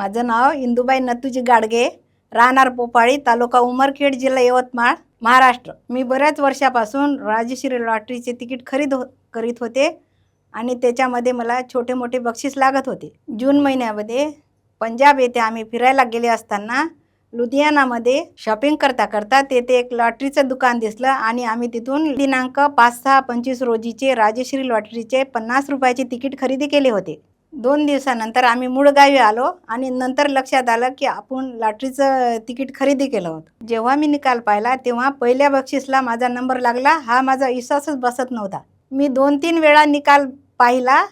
माझं नाव इंदुबाई नतुजी गाडगे राहणार पोपाळी तालुका उमरखेड जिल्हा यवतमाळ महाराष्ट्र. मी बऱ्याच वर्षापासून राजश्री लॉटरीचे तिकीट खरीद हो करीत होते आणि त्याच्यामध्ये मला छोटे मोठे बक्षीस लागत होते. जून महिन्यामध्ये पंजाब येथे आम्ही फिरायला गेले असताना लुधियानामध्ये शॉपिंग करता करता तेथे एक लॉटरीचं दुकान दिसलं आणि आम्ही तिथून दिनांक पाच सहा पंचवीस रोजीचे राजश्री लॉटरीचे पन्नास रुपयाचे तिकीट खरेदी केले होते. दोन दिवसानंतर आम्ही मुळगावी आलो आणि नंतर लक्षात आलं की आपण लॉटरीचं तिकीट खरेदी केलं होतं. जेव्हा मी निकाल पाहिला तेव्हा पहिल्या बक्षीसला माझा नंबर लागला. हा माझा विश्वासच बसत नव्हता. मी दोन तीन वेळा निकाल पाहिला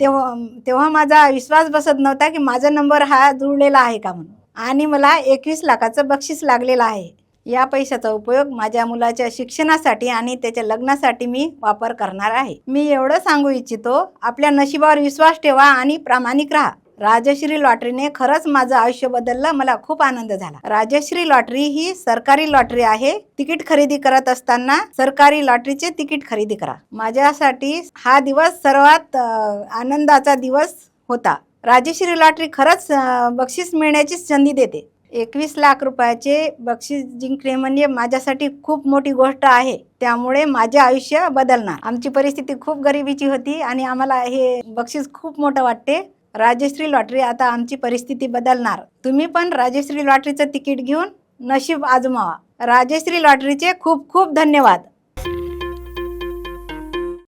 तेव्हा तेव्हा माझा विश्वास बसत नव्हता की माझा नंबर हा जुळलेला आहे का म्हणून. आणि मला एकवीस लाखाचं बक्षीस लागलेलं आहे. या पैशाचा उपयोग माझ्या मुलाच्या शिक्षणासाठी आणि त्याच्या लग्नासाठी मी वापर करणार आहे. मी एवढं सांगू इच्छितो आपल्या नशिबावर विश्वास ठेवा आणि प्रामाणिक राहा. राजश्री लॉटरीने खरंच माझं आयुष्य बदललं मला खूप आनंद झाला. राजश्री लॉटरी ही सरकारी लॉटरी आहे. तिकीट खरेदी करत असताना सरकारी लॉटरीचे तिकीट खरेदी करा. माझ्यासाठी हा दिवस सर्वात आनंदाचा दिवस होता. राजश्री लॉटरी खरंच बक्षीस मिळण्याची संधी देते. एकवीस लाख रुपयाचे बक्षीस जिंकणे म्हणजे माझ्यासाठी खूप मोठी गोष्ट आहे. त्यामुळे माझे आयुष्य बदलणार. आमची परिस्थिती खूप गरिबीची होती आणि आम्हाला हे बक्षीस खूप मोठं वाटते. राजश्री लॉटरी आता आमची परिस्थिती बदलणार. तुम्ही पण राजश्री लॉटरीचं तिकीट घेऊन नशीब आजमावा. राजश्री लॉटरीचे खूप खूप धन्यवाद.